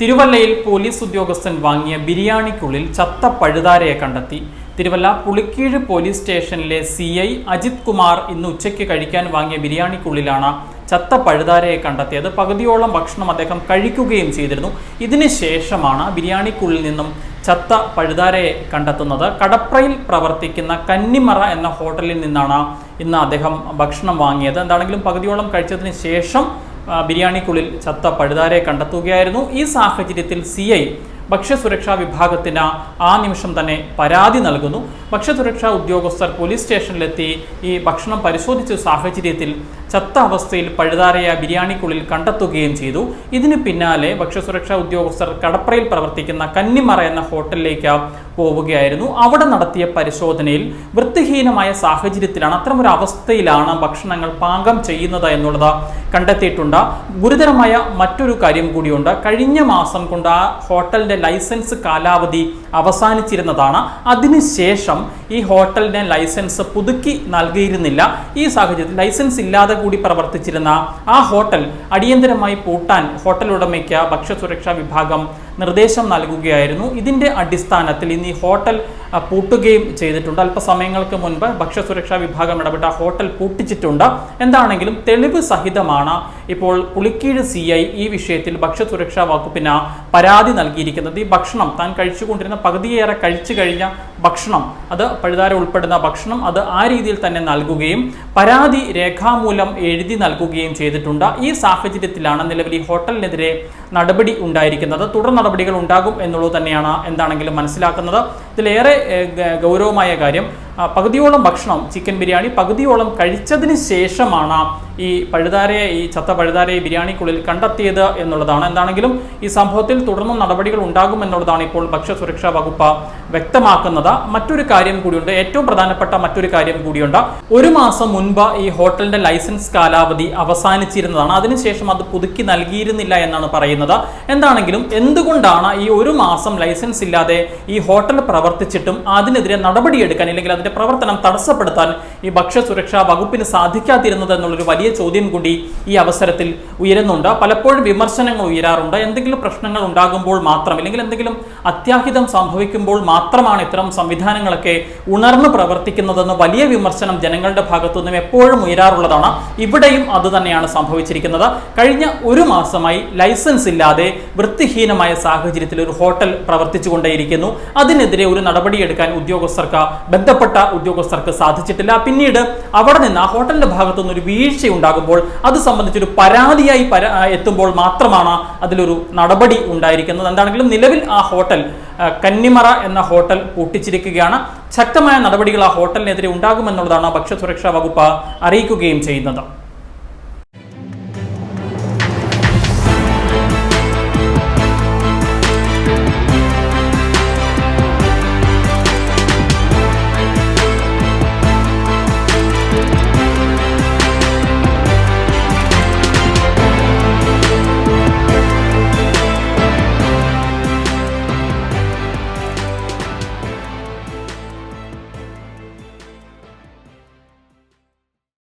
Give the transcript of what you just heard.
തിരുവല്ലയിൽ പോലീസ് ഉദ്യോഗസ്ഥൻ വാങ്ങിയ ബിരിയാണിക്കുള്ളിൽ ചത്ത പഴുതാരയെ കണ്ടെത്തി. തിരുവല്ല പുളിക്കീഴ് പോലീസ് സ്റ്റേഷനിലെ സി ഐ അജിത് കുമാർ ഇന്ന് ഉച്ചയ്ക്ക് കഴിക്കാൻ വാങ്ങിയ ബിരിയാണിക്കുള്ളിലാണ് ചത്ത പഴുതാരയെ കണ്ടെത്തിയത്. പകുതിയോളം ഭക്ഷണം അദ്ദേഹം കഴിക്കുകയും ചെയ്തിരുന്നു. ഇതിന് ശേഷമാണ് ബിരിയാണിക്കുള്ളിൽ നിന്നും ചത്ത പഴുതാരയെ കണ്ടെത്തുന്നത്. കടപ്രയിൽ പ്രവർത്തിക്കുന്ന കന്നിമറ എന്ന ഹോട്ടലിൽ നിന്നാണ് ഇന്ന് അദ്ദേഹം ഭക്ഷണം വാങ്ങിയത്. എന്താണെങ്കിലും പകുതിയോളം കഴിച്ചതിന് ശേഷം ബിരിയാണിക്കുള്ളിൽ ചത്ത പഴുതാരെ കണ്ടെത്തുകയായിരുന്നു. ഈ സാഹചര്യത്തിൽ സി ഐ ഭക്ഷ്യസുരക്ഷാ വിഭാഗത്തിന് ആ നിമിഷം തന്നെ പരാതി നൽകുന്നു. ഭക്ഷ്യസുരക്ഷാ ഉദ്യോഗസ്ഥർ പോലീസ് സ്റ്റേഷനിലെത്തി ഈ ഭക്ഷണം പരിശോധിച്ച സാഹചര്യത്തിൽ ചത്ത അവസ്ഥയിൽ പഴുതാരയ ബിരിയാണിക്കുള്ളിൽ കണ്ടെത്തുകയും ചെയ്തു. ഇതിന് പിന്നാലെ ഭക്ഷ്യസുരക്ഷാ ഉദ്യോഗസ്ഥർ കടപ്രയിൽ പ്രവർത്തിക്കുന്ന കന്നിമറ എന്ന ഹോട്ടലിലേക്ക് പോവുകയായിരുന്നു. അവിടെ നടത്തിയ പരിശോധനയിൽ വൃത്തിഹീനമായ സാഹചര്യത്തിലാണ് അത്തരമൊരു അവസ്ഥയിലാണ് ഭക്ഷണങ്ങൾ പാകം ചെയ്യുന്നത് എന്നുള്ളത് കണ്ടെത്തിയിട്ടുണ്ട്. ഗുരുതരമായ മറ്റൊരു കാര്യം കൂടിയുണ്ട്. കഴിഞ്ഞ മാസം കൊണ്ട് ആ ഹോട്ടലിന്റെ ലൈസൻസ് കാലാവധി അവസാനിച്ചിരുന്നതാണ്. അതിനുശേഷം ഈ ഹോട്ടലിന് ലൈസൻസ് പുതുക്കി നൽകിയിരുന്നില്ല. ഈ സാഹചര്യത്തിൽ ലൈസൻസ് ഇല്ലാതെ കൂടി പ്രവർത്തിച്ചിരുന്ന ആ ഹോട്ടൽ അടിയന്തരമായി പൂട്ടാൻ ഹോട്ടൽ ഉടമയ്ക്ക് ഭക്ഷ്യസുരക്ഷാ വിഭാഗം നിർദ്ദേശം നൽകുകയായിരുന്നു. ഇതിന്റെ അടിസ്ഥാനത്തിൽ ഇന്ന് ഈ ഹോട്ടൽ പൂട്ടുകയും ചെയ്തിട്ടുണ്ട്. അല്പസമയങ്ങൾക്ക് മുൻപ് ഭക്ഷ്യസുരക്ഷാ വിഭാഗം ഇടപെട്ട ഹോട്ടൽ പൂട്ടിച്ചിട്ടുണ്ട്. എന്താണെങ്കിലും തെളിവ് സഹിതമാണ് ഇപ്പോൾ പുളിക്കീഴ് സി ഐ ഈ വിഷയത്തിൽ ഭക്ഷ്യസുരക്ഷാ വകുപ്പിന് പരാതി നൽകിയിരിക്കുന്നത്. ഈ ഭക്ഷണം താൻ കഴിച്ചുകൊണ്ടിരുന്ന പകുതിയേറെ കഴിച്ചു കഴിഞ്ഞ ഭക്ഷണം അത് പഴുതാര ഉൾപ്പെടുന്ന ഭക്ഷണം അത് ആ രീതിയിൽ തന്നെ നൽകുകയും പരാതി രേഖാമൂലം എഴുതി നൽകുകയും ചെയ്തിട്ടുണ്ട്. ഈ സാഹചര്യത്തിലാണ് നിലവിൽ ഈ ഹോട്ടലിനെതിരെ നടപടി ഉണ്ടായിരിക്കുന്നത്. തുടർ നടപടികൾ ഉണ്ടാകും എന്നുള്ളത് തന്നെയാണ് എന്താണെങ്കിലും മനസ്സിലാക്കുന്നത്. ഇതിലേറെ ഗൗരവമായ കാര്യം പകുതിയോളം ഭക്ഷണം ചിക്കൻ ബിരിയാണി പകുതിയോളം കഴിച്ചതിന് ശേഷമാണ് ഈ പഴുതാരയെ ഈ ചത്ത പഴുതാരയെ ബിരിയാണിക്കുള്ളിൽ കണ്ടെത്തിയത് എന്നുള്ളതാണ്. എന്താണെങ്കിലും ഈ സംഭവത്തിൽ തുടർന്നും നടപടികൾ ഉണ്ടാകും എന്നുള്ളതാണ് ഇപ്പോൾ ഭക്ഷ്യസുരക്ഷാ വകുപ്പ് വ്യക്തമാക്കുന്നത്. മറ്റൊരു കാര്യം കൂടിയുണ്ട്. ഏറ്റവും പ്രധാനപ്പെട്ട മറ്റൊരു കാര്യം കൂടിയുണ്ട്. ഒരു മാസം മുൻപ് ഈ ഹോട്ടലിന്റെ ലൈസൻസ് കാലാവധി അവസാനിച്ചിരുന്നതാണ്. അതിനുശേഷം അത് പുതുക്കി നൽകിയിരുന്നില്ല എന്നാണ് പറയുന്നത്. എന്താണെങ്കിലും എന്തുകൊണ്ടാണ് ഈ ഒരു മാസം ലൈസൻസ് ഇല്ലാതെ ഈ ഹോട്ടൽ പ്രവർത്തിച്ചിട്ടും അതിനെതിരെ നടപടിയെടുക്കാൻ അല്ലെങ്കിൽ അതിന്റെ പ്രവർത്തനം തടസ്സപ്പെടുത്താൻ ഈ ഭക്ഷ്യസുരക്ഷാ വകുപ്പിന് സാധിക്കാതിരുന്നത് എന്നുള്ളൊരു വലിയ ചോദ്യം കൂടി ഈ അവസരത്തിൽ ഉയരുന്നുണ്ട്. പലപ്പോഴും വിമർശനങ്ങൾ ഉയരാറുണ്ട്. എന്തെങ്കിലും പ്രശ്നങ്ങൾ ഉണ്ടാകുമ്പോൾ മാത്രം അല്ലെങ്കിൽ എന്തെങ്കിലും അത്യാഹിതം സംഭവിക്കുമ്പോൾ മാത്രമാണ് ഇത്തരം സംവിധാനങ്ങളൊക്കെ ഉണർന്നു പ്രവർത്തിക്കുന്നതെന്ന് വലിയ വിമർശനം ജനങ്ങളുടെ ഭാഗത്തു നിന്നും എപ്പോഴും ഉയരാറുള്ളതാണ്. ഇവിടെയും അത് തന്നെയാണ് സംഭവിച്ചിരിക്കുന്നത്. കഴിഞ്ഞ ഒരു മാസമായി ലൈസൻസ് ഇല്ലാതെ വൃത്തിഹീനമായ സാഹചര്യത്തിൽ ഒരു ഹോട്ടൽ പ്രവർത്തിച്ചുകൊണ്ടേയിരിക്കുന്നു. അതിനെതിരെ ഒരു നടപടിയെടുക്കാൻ ഉദ്യോഗസ്ഥർക്ക് ബന്ധപ്പെട്ട ഉദ്യോഗസ്ഥർക്ക് സാധിച്ചിട്ടില്ല. പിന്നീട് അവിടെ നിന്ന് ആ ഹോട്ടലിന്റെ ഭാഗത്തുനിന്ന് ഒരു വീഴ്ച ഉണ്ടാകുമ്പോൾ അത് സംബന്ധിച്ചൊരു പരാതിയായി പരാ എത്തുമ്പോൾ മാത്രമാണ് അതിലൊരു നടപടി ഉണ്ടായിരിക്കുന്നത്. എന്താണെങ്കിലും നിലവിൽ ആ ഹോട്ടൽ കന്നിമറ എന്ന ഹോട്ടൽ പൂട്ടിച്ചിരിക്കുകയാണ്. ശക്തമായ നടപടികൾ ആ ഹോട്ടലിനെതിരെ ഉണ്ടാകുമെന്നുള്ളതാണ് ഭക്ഷ്യസുരക്ഷാ വകുപ്പ് അറിയിക്കുകയും ചെയ്യുന്നത്.